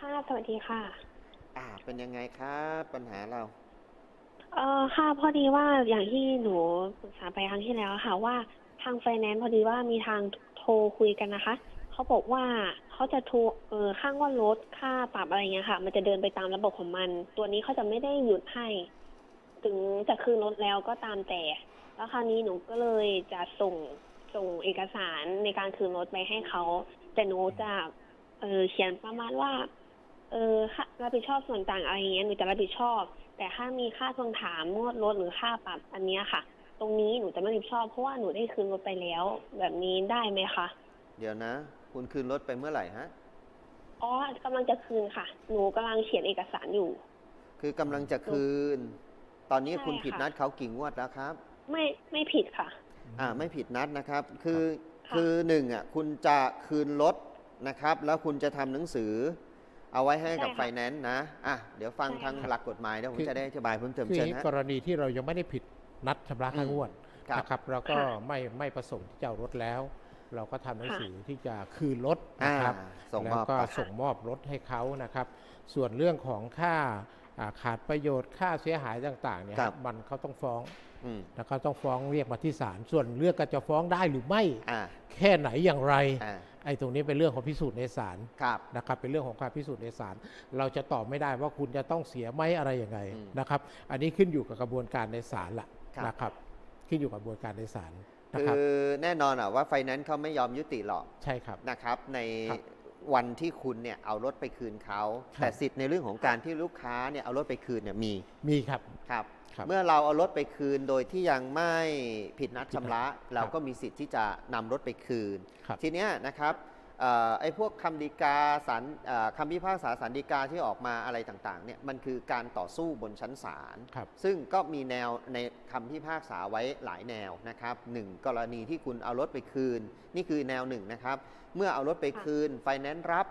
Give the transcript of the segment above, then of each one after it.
ค่ะสวัสดีค่ะ อ่า เป็นยังไงครับปัญหาเรา เอ่อค่ะพอดีว่าอย่างที่หนูปรึกษาไปครั้งที่แล้วอะค่ะ ว่าทางไฟแนนซ์พอดีว่ามีทางโทรคุยกันนะคะเขาบอกว่าเขาจะโทรเออค่างวดรถค่าปรับอะไรเงี้ยค่ะ มันจะเดินไปตามระบบของมัน ตัวนี้เขาจะไม่ได้หยุดให้ ถึงจะคืนรถแล้วก็ตามแต่ แล้วคราวนี้หนูก็เลยจะส่งส่งเอกสารในการคืนรถไปให้เขาแต่หนูจะเออเขียนประมาณว่า เออค่ารับผิดชอบส่วนต่างอะไรอย่างเงี้ยหนูจะรับผิดชอบ แต่ถ้ามีค่าทวงถามงวดรถหรือค่าปรับอันเนี้ยค่ะ ตรงนี้หนูจะไม่รับผิดชอบเพราะว่าหนูได้คืนรถไปแล้ว แบบนี้ได้ไหมคะเดี๋ยวนะ คุณคืนรถไปเมื่อไหร่ฮะ อ๋อกำลังจะคืนค่ะ หนูกำลังเขียนเอกสารอยู่ คือกำลังจะคืน ตอนนี้ใช่คุณผิดค่ะนัดเขากี่งวดแล้วครับ ไม่ไม่ผิดค่ะ อ่าไม่ผิดนัดนะครับ คือค่ะคือหนึ่งอะคุณจะคืนรถนะครับ แล้วคุณจะทำหนังสือ เอาไว้ให้กับไฟแนนซ์นะอะเดี๋ยวฟังทางหลักกฎหมายเดี๋ยวผมคือจะได้อธิบายเพิ่มเติมคือเชิอญย่างนี้ฮะกรณีที่เรายังไม่ได้ผิดนัดชำระค่างวดครับนะครับเราก็ค่ะไม่ไม่ประสงค์ที่จะเอารถแล้ว เราก็ทำหนังค่ะสือที่จะคืนรถอ่านะครับส่งมแล้วอบก็ไปส่งมอบรถให้เขานะครับ ส่วนเรื่องของค่าอ่าขาดประโยชน์ค่าเสียหายต่างๆเนี่ยครับมันเขาต้องฟ้องอืมแล้วเขาต้องฟ้องเรียกมาที่ศาลส่วนเรื่องการจะฟ้องได้หรือไม่อ่าแค่ไหนอย่างไรอ่า ไอ้ตรงนี้เป็นเรื่องของพิสูจน์ในศาลครับนะครับเป็นเรื่องของการพิสูจน์ในศาลเราจะตอบไม่ได้ว่าคุณจะต้องเสียไหมอะไรยังไงอืมนะครับ อันนี้ขึ้นอยู่กับกระบวนการในศาลละครับนะครับขึ้นอยู่กับกระบวนการในศาลนะคืครับอแน่นอนอะว่าไฟแนนซ์เขาไม่ยอมยุติหรอกใช่ครับนะครับในครับ วันที่คุณเนี่ยเอารถไปคืนเขาครับ แต่สิทธิ์ในเรื่องของการที่ลูกค้าเนี่ยเอารถไปคืนเนี่ยมีมีครับ ครับ ครับเมื่อเราเอารถไปคืนโดยที่ยังไม่ผิดนัดชำระครับเราก็มีสิทธิ์ที่จะนำรถไปคืน ครับ ทีเนี้ยนะครับเอ่อ ไอ้พวกคำฎีกาสารเอ่อคำพิพากษาสารฎีกาที่ออกมาอะไรต่างๆเนี่ยมันคือการต่อสู้บนชั้นศาลครับซึ่งก็มีแนวในคำพิพากษาไว้หลายแนวนะครับหนึ่งกรณีที่คุณเอารถไปคืน นี่คือแนวหนึ่งนะครับ เมื่อเอารถไปคืนไฟแนนซ์รับ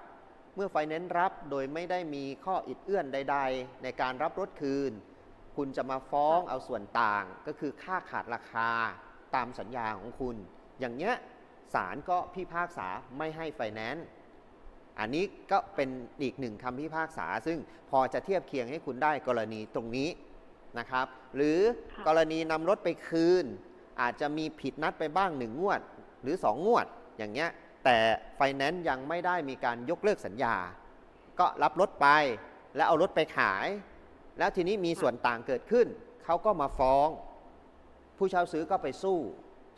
เมื่อไฟแนนซ์รับโดยไม่ได้มีข้ออิดเอื้อนใด ๆ ในการรับรถคืน คุณจะมาฟ้องเอาส่วนต่างก็คือค่าขาดราคาตามสัญญาของคุณ อย่างเงี้ย ศาลก็พิพากษาไม่ให้ไฟแนนซ์อันนี้ก็เป็นอีกหนึ่งคำพิพากษา ซึ่งพอจะเทียบเคียงให้คุณได้กรณีตรงนี้นะครับ หรือค่ะกรณีนำรถไปคืน อาจจะมีผิดนัดไปบ้างหนึ่งงวด หรือสองงวดอย่างเงี้ยแต่ไฟแนนซ์ยังไม่ได้มีการยกเลิกสัญญา ก็รับรถไปแล้วเอารถไปขาย แล้วทีนี้มีส่วนต่างเกิดขึ้น เขาก็มาฟ้อง ผู้เช่าซื้อก็ไปสู้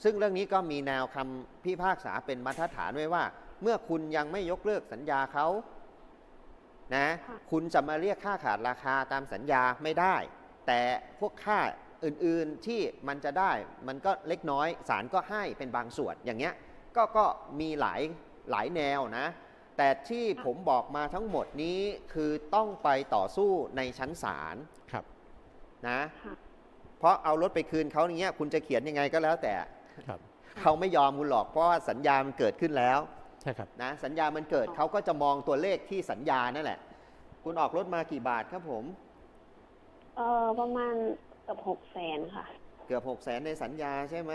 ซึ่งเรื่องนี้ก็มีแนวคำพิพากษาเป็นมาตรฐานไว้ว่า เมื่อคุณยังไม่ยกเลิกสัญญาเขานะค่ะคุณจะมาเรียกค่าขาดราคาตามสัญญาไม่ได้ แต่พวกค่าอื่นๆที่มันจะได้มันก็เล็กน้อยศาลก็ให้เป็นบางส่วนอย่างเงี้ยก็ก็มีหลายหลายแนวนะ แต่ที่ผมบอกมาทั้งหมดนี้คือต้องไปต่อสู้ในชั้นศาลครับนะค่ะเพราะเอารถไปคืนเขาอย่างเงี้ยคุณจะเขียนยังไงก็แล้วแต่ครับ เขาไม่ยอมคุณหรอกเพราะว่าสัญญามันเกิดขึ้นแล้วใช่ครับนะสัญญามันเกิดอ๋อเขาก็จะมองตัวเลขที่สัญญานั่นแหละ คุณออกรถมากี่บาทครับผม เออประมาณเกือบหกแสนค่ะ เกือบ6 0แสนในสัญญาใช่ไหม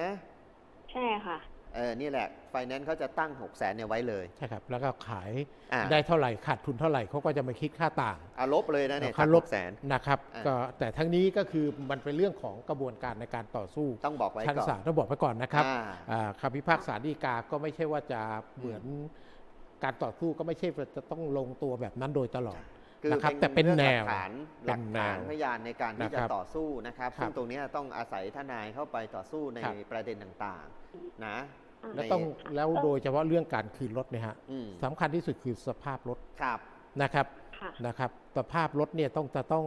ใช่ค่ะ เออนี่แหละไฟแนนซ์เขาจะตั้ง6 0แสนเนี่ยไว้เลย ใช่ครับ แล้วก็ขายอ่าได้เท่าไหร่ขาดทุนเท่าไหร่เขาก็จะมาคิดค่าต่างอาลบเลยนะเนี่ยค่าลบ6แสนนะครับอ่าก็แต่ทั้งนี้ก็คือมันเป็นเรื่องของกระบวนการในการต่อสู้ต้องบอกไว้ชั้นก่อนศาลต้องบอกไว้ก่อนนะครับอ่าอ่าคำพิพากษาฎีกาก็ไม่ใช่ว่าจะเหมือนการต่อสู้ก็ไม่ใช่ว่าจะต้องลงตัวแบบนั้นโดยตลอดคือนะครับแต่เป็นรื่องแนหลัวกฐานหเป็ลันกแนฐานวพยานในการที่จะนะครับต่อสู้นะครับครับซึ่งตรงเนี้ยต้องอาศัยทนายเข้าไปต่อสู้ในครับประเด็นต่างๆนะ แล้วในต้องแล้วโดยเฉพาะเรื่องการคืนรถเนี่ยฮะอืมสำคัญที่สุดคือสภาพรถครับ นะครับค่ะ นะครับสภาพรถเนี่ยต้องจะต้อง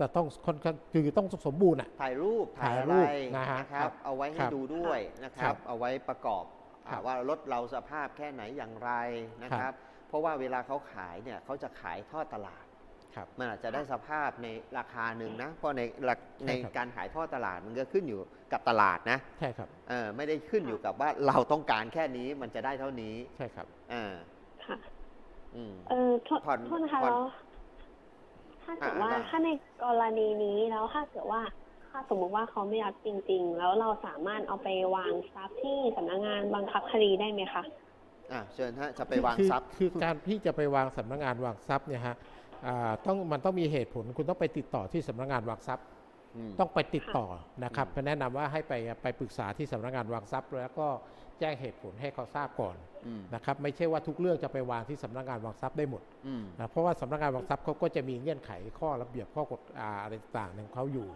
จะต้องค่อนข้างคือต้องสมบูรณ์อะ ถ่ายรูปถ่ายถ่ายอะรูไรปนะฮะนะครับเอาไว้ให้ครับดูด้วยนะคครัรับบเอาไว้ประกอบครับอ่าว่ารถเราสภาพแค่ไหนอย่างไรนะคครัรับ บ เพราะว่าเวลาเขาขายเนี่ยเขาจะขายทอดตลาดครับ มันอาจจะได้สภาพในราคาหนึ่งนะ เพราะในหลักใช่ในครับการขายทอดตลาดมันก็ขึ้นอยู่กับตลาดนะใช่ครับเออไม่ได้ขึ้นอยู่กับว่าเราต้องการแค่นี้มันจะได้เท่านี้ใช่ครับอ่าค่ะอืมเออโทษผ่อนโทษนะคะผ่อนแล้วถ้าเกิดอ่าว่าได้ถ้าในกรณีนี้แล้วถ้าเกิดว่าถ้าสมมติว่าเขาไม่รับจริง ๆ แล้วเราสามารถเอาไปวางทรัพย์ที่สำนักงานบังคับคดีได้ไหมคะอะเชิญฮะจะไปวางคือทรัพย์คือการที่จะไปวางสำนักงานวางทรัพย์เนี่ยฮะอ่า ต้องมันต้องมีเหตุผลคุณต้องไปติดต่อที่สำนักงานวางทรัพย์มต้องไปติดต่อนะครับอืมก็แนะนำว่าให้ไปไปปรึกษาที่สำนักงานวางทรัพย์ แล้วก็แจ้งเหตุผลให้เขาทราบก่อนอืมนะครับไม่ใช่ว่าทุกเรื่องจะไปวางที่สำนักงานวางทรัพย์ได้หมดอืมนะเพราะว่าสำนักงานวางทรัพย์เขาก็จะมีเงื่อนไขข้อระเบียบข้อกฎอ่าอะไรต่างๆของเขาอยู่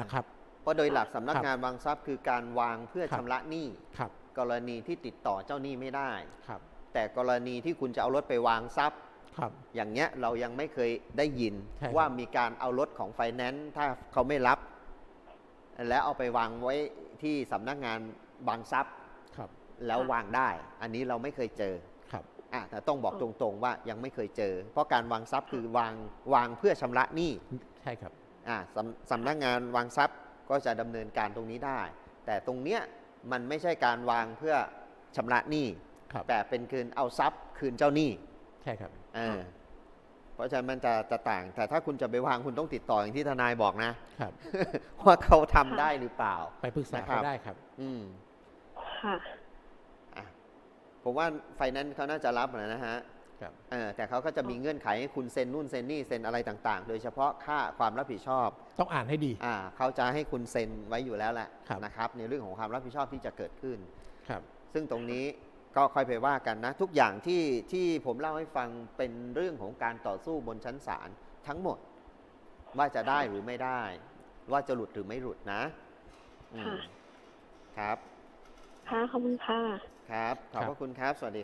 นะครับเพราะโดยหลักสำนักครับงานวางทรัพย์คือการวางเพื่อครับชำระหนี้ครับกรณีที่ติดต่อเจ้าหนี้ไม่ได้ครับแต่กรณีที่คุณจะเอารถไปวางทรัพย์ ครับ อย่างเงี้ยเรายังไม่เคยได้ยินใช่ครับว่ามีการเอารถของไฟแนนซ์ถ้าเขาไม่รับ แล้วเอาไปวางไว้ที่สำนักงานวางทรัพย์ครับ แล้วค่ะวางได้ อันนี้เราไม่เคยเจอครับอะแต่ต้องบอกตรงๆว่ายังไม่เคยเจอ เพราะการวางทรัพย์คือวางวางเพื่อชำระหนี้ใช่ครับอะสำสำนักงานวางทรัพย์ก็จะดำเนินการตรงนี้ได้ แต่ตรงเนี้ยมันไม่ใช่การวางเพื่อชำระหนี้ครับแต่เป็นคืนเอาทรัพย์คืนเจ้าหนี้ ใช่ครับเออเพราะฉะนั้นมันจะจะต่าง แต่ถ้าคุณจะไปวางคุณต้องติดต่ออย่างที่ทนายบอกนะครับ ว่าเขาทำได้หรือเปล่า ไปปรึกษานะครัเขาบได้ครับ อืมค่ะอะผมว่าไฟแนนซ์เขาน่าจะรับนะฮะครับเออแต่เขาก็จะมีเงื่อนไขให้คุณเซ็นนู่นเซ็นนี่เซ็นอะไรต่างๆ โดยเฉพาะค่าความรับผิดชอบ ต้องอ่านให้ดีอ่าเขาจะให้คุณเซ็นไว้อยู่แล้วแหละครับนะครับ ในเรื่องของความรับผิดชอบที่จะเกิดขึ้นครับ ซึ่งตรงนี้ ก็ค่อยไปว่ากันนะ ทุกอย่างที่ที่ผมเล่าให้ฟังเป็นเรื่องของการต่อสู้บนชั้นศาลทั้งหมด ว่าจะได้หรือไม่ได้ ว่าจะหลุดหรือไม่หลุดนะอืมค่ะครับ ค่ะ ขอบคุณค่ะ ครับ ขอบพระคุณครับ สวัสดี